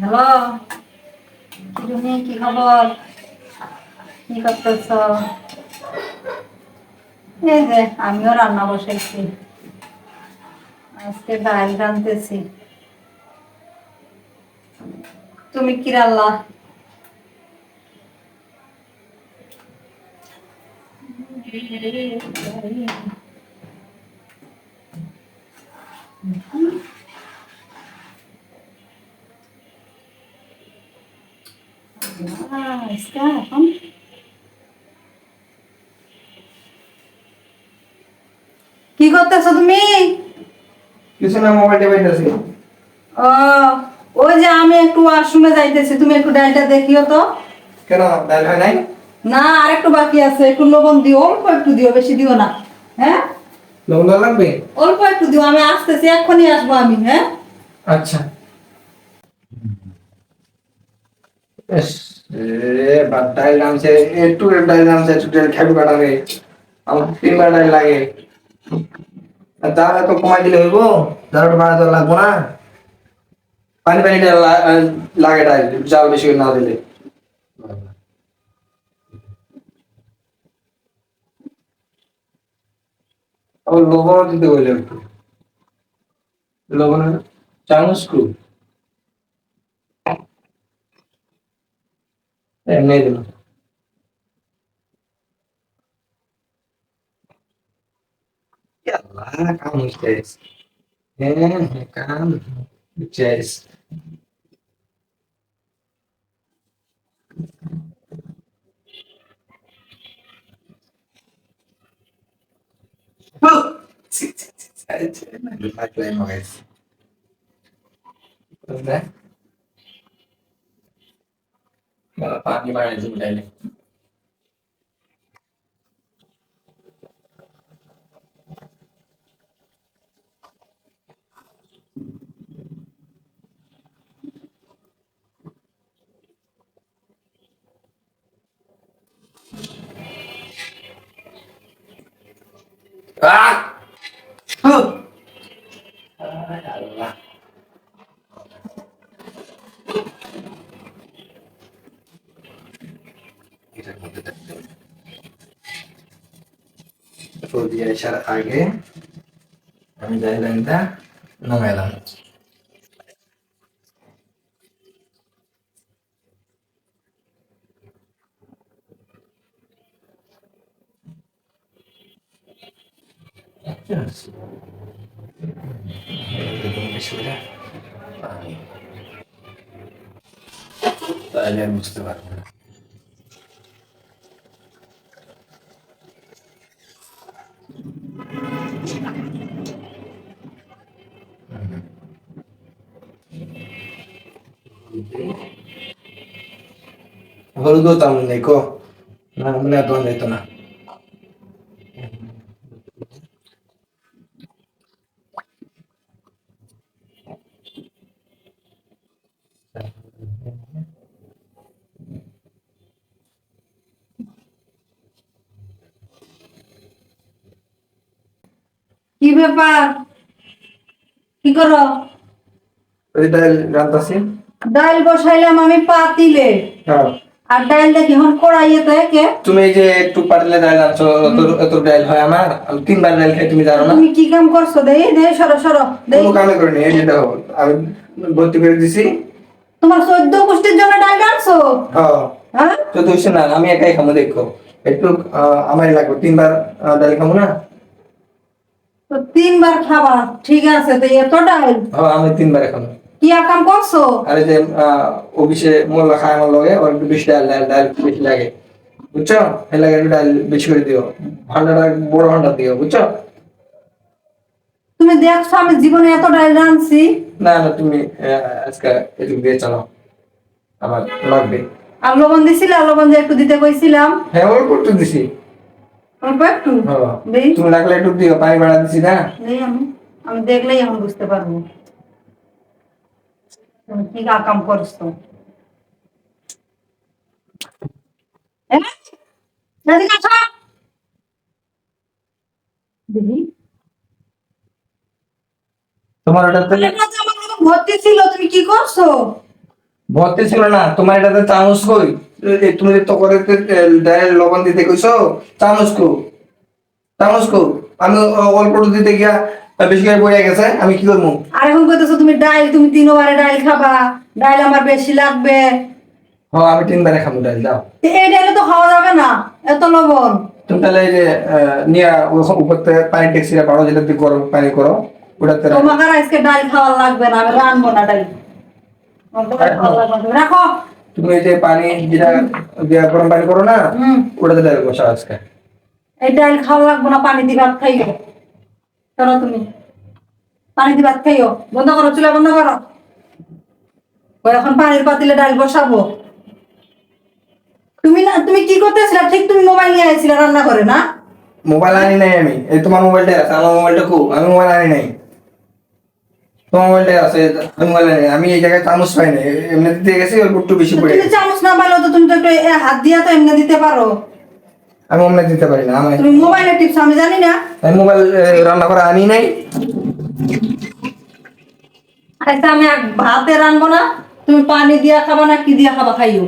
Hello? তুমি কি খবর? কি করতেছ? এই যে আমিও রান্না বসাইছি। আজকে ডাল তুমি কি রান্না? Ah, está, এখন কি করতেছো তুমি? কিছু না মোবাইলটা পাইতেছি ও ওই যে আমি একটু ওয়াশরুমে যাইতেছি তুমি একটু ডালটা দেখিও তো। কেন ডাল হয় নাই? না আর একটু বাকি আছে একটু লবণ দিও অল্প একটু দিও বেশি দিও না হ্যাঁ? লবণ লাগবে? অল্প একটু দিও আমি আসতেছি এক্ষুনি আসব আমি হ্যাঁ? আচ্ছা। বাদ নামছে একটু নামছে একটু ডাল খাবি কাটাবে। আমার তিনবার লাগে। এত কমাই দিলে হইব? দারুটা বাড়া তো লাগবো না? পানি পানি ডাল লাগে ডাল জাল বেশি না দিলে। লবণও দিতে বললে একটু লবণ চামচ স্ক্রু É అనేది lá, calma, Jazz. É, é, calma, Jazz. Uh! Vai, vai, vai, vai. Né? Para papi marriage in life. এটার মধ্যে থাকতে হবে ফুল আসার আগে আমি জাইলাইনটা নামাইলাম। তাহলে আমি বুঝতে পারব না। হলুদ তেমন নেই কো না ব্যাপার? কি করো? ওই ডাল রান্তাছি ডাল বসাইলাম আমি পাতিলে। হ্যাঁ। আর ডাল দেখি এখন কড়াইয়ে তো একে? তুমি এই যে একটু ডাল আনছো এত ডাল হয় আমার? আমি তিনবার ডাল খাই তুমি জানো না? তুমি কি কাম করছ? দেই দে সরো সরো দেই। কোনো কামে করিনি এই যে দেখো আমি ভর্তি করে দিছি। তোমার চোদ্দ পুষ্টির জন্য ডাল আনছো? হ্যাঁ। হ্যাঁ? তো না আমি একাই খামো দেখো। একটু আহ, আমারই লাগবে তিনবার ডাল খামো না? তো তিনবার খাবা ঠিক আছে তো এত ডাল হ্যাঁ আমি তিনবার খামো কি আর কাম করছ? আর যে অফিসে মোল্লা খায় আমার লগে ওর একটু বেশি ডাল ডাল ডাল বেশি লাগে। বুঝছ? এই লাগে একটু ডাল বেশি করে দিও। ভান্ডাটা বড় ভান্ডা দিও বুঝছ? তুমি দেখছ আমি জীবনে এত ডাল রাঁধছি? না না তুমি আজকে এটুকু দিয়ে চালাও আমার লাগবে। আর লবণ দিছিলে? লবণ দিয়ে একটু দিতে কইছিলাম। হ্যাঁ অল্প একটু দিছি। অল্প একটু হ্যাঁ। দেই তুমি লাগলে একটু দিও পানি বাড়া দিছি না দেই আমি আমি দেখলেই এখন বুঝতে পারব তুমি কি কাম করছ এ? এদিকে আসো। দেখি তোমার ওটাতে এটা তো আমার মনে ভর্তি ছিল তুমি কি করছ ভর্তি ছিল না তোমার এটাতে চামচ কই এ, তুমি তো করে ডাইল লবণ দিতে কইছো চামচ কো চামচ কো আমি অল্প দিতে গিয়া বেশি করে পড়ে গেছে আমি কি করব? আর এখন কইতেছো তুমি ডাইল তুমি তিনবারে ডাইল খাবা। ডাইল আমার বেশি লাগবে। হ আমি তিনবারে খাব ডাইল দাও এই ডাইলে তো খাওয়া যাবে না এত লবণ। তুমি তাহলে এই যে নিয়ে উপর থেকে পানি ট্যাক্সিটা পাড়ো যেটা দিয়ে গরম পানি করো ওটাতে রাখো। তোমাকে আজকে ডাইল খাওয়া লাগবে না আমি রানবো না ডাইল। রাখো। তুমি যে পানি যেটা গরম পানি করো না ওটাতে বসা আজকে। এই ডাইল খাওয়া লাগবে না পানি দিয়ে ভাত খাইও। করো তুমি। পানি দিয়ে ভাত খাইও। বন্ধ করো চুলা বন্ধ করো। এখন পানির পাতিলে ডাইল বসাবো। তুমি না তুমি কি করতেছিলে? ঠিক তুমি মোবাইল নিয়ে আইছিলে রান্না করে না? মোবাইল আনি নাই আমি। এই তোমার মোবাইলটা আছে আমার মোবাইলটা কো? আমি মোবাইল আনি নাই। তোমার মোবাইলটা আছে আমি মোবাইল আনি নাই। আমি এই জায়গায় চামচ পাই নাই। এমনি দিতে গেছি অল্প একটু বেশি পড়ে তুমি চামচ না পাইলেও তো তুমি তো একটু হাত দিয়া তো এমনি দিতে পারো। আমি দিতে পারি না আমি তুমি মোবাইলের টিপস আমি জানি না। আমি মোবাইল এ, রান্না করে আনি নাই। আচ্ছা আমি এক ভাতে রানবো না। তুমি পানি দিয়া খাবা না কি দিয়া খাবা খাইও?